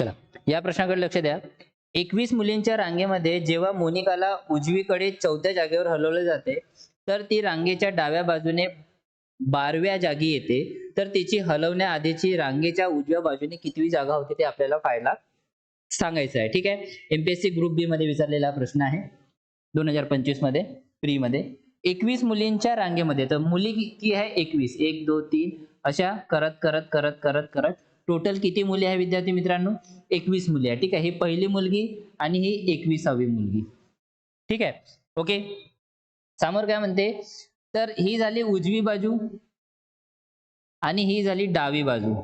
चला या प्रश्नाकडे लक्ष द्या. एकवीस मुलींच्या रांगेमध्ये जेव्हा मोनिकाला उजवीकडे चौथ्या जागेवर हलवले जाते तर ती रांगेच्या डाव्या बाजूने बारव्या जागी येते. तर तिची हलवण्याआधीची रांगेच्या उजव्या बाजूने कितवी जागा होती ते आपल्याला पाहायला सांगायचं आहे. ठीक आहे? एमपीएससी ग्रुप बी मध्ये विचारलेला प्रश्न आहे. दोन हजार पंचवीसमध्ये प्री मध्ये. एकवीस मुलींच्या रांगेमध्ये तर मुली किती आहे एकवीस? एक दोन तीन. अशा करत करत करत करत करत टोटल किती मुली आहे विद्यार्थी मित्रांनो? एकवीस मुली आहे. ठीक आहे? ही पहिली मुलगी आणि ही एकविसावी मुलगी. ठीक आहे? ओके? समोर काय म्हणते? तर ही झाली उजवी बाजू आणि ही झाली डावी बाजू.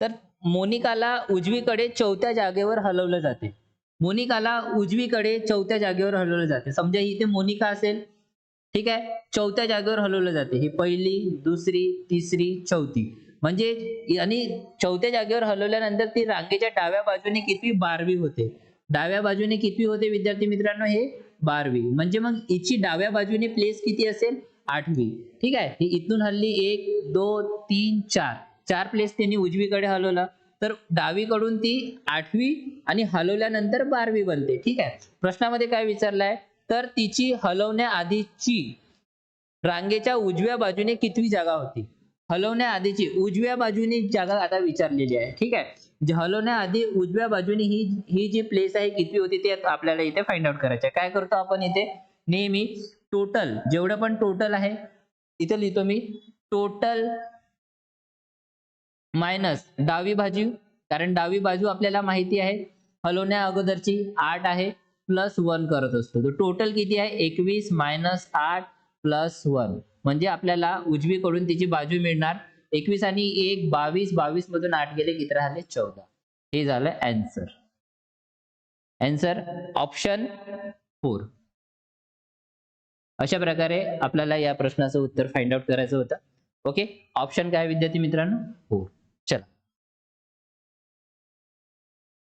तर मोनिकाला उजवीकडे चौथ्या जागेवर हलवलं जाते. मोनिकाला उजवीकडे चौथ्या जागेवर हलवलं जाते. समजा इथे मोनिका असेल ठीक आहे? चौथ्या जागेवर हलवलं जाते. ही पहिली दुसरी तिसरी चौथी. म्हणजे आणि चौथ्या जागेवर हलवल्यानंतर ती रांगेच्या डाव्या बाजूने कितवी बारवी होते? डाव्या बाजूने कितवी होते विद्यार्थी मित्रांनो हे? बारवी. म्हणजे मग हिची डाव्या बाजूने प्लेस किती असेल? आठवी. ठीक आहे? ही इथून हल्ली एक दोन तीन चार. चार प्लेस त्यांनी उजवीकडे हलवला. तर डावीकडून ती आठवी आणि हलवल्यानंतर बारवी बनते. ठीक आहे? प्रश्नामध्ये काय विचारलाय? तर तिची हलवण्याआधीची रांगेच्या उजव्या बाजूने कितवी जागा होती? हलवण्याआधीची उजव्या बाजूने जागा आता विचारलेली आहे. ठीक आहे? हलवण्याआधी उजव्या बाजूने ही ही जी प्लेस आहे किती होती ते आपल्याला इथे फाइंड आउट करायचं आहे. काय करतो आपण इथे? नेहमी टोटल जेवढं पण टोटल आहे इथे लिहितो मी टोटल मायनस डावी बाजू कारण डावी बाजू आपल्याला माहिती आहे हलवण्या अगोदरची आठ आहे प्लस वन करत असतो. तर टोटल किती आहे? एकवीस मायनस आठ प्लस वन म्हणजे आपल्याला उजवीकडून तिची बाजू मिळणार. एकवीस आणि एक बावीस बावीस मधून आठ गेले किती राहिले चौदा. हे झालं अँसर अँसर ऑप्शन फोर अशा प्रकारे आपल्याला या प्रश्नाचं उत्तर फाइंड आउट करायचं होतं. ओके ऑप्शन काय विद्यार्थी मित्रांनो? फोर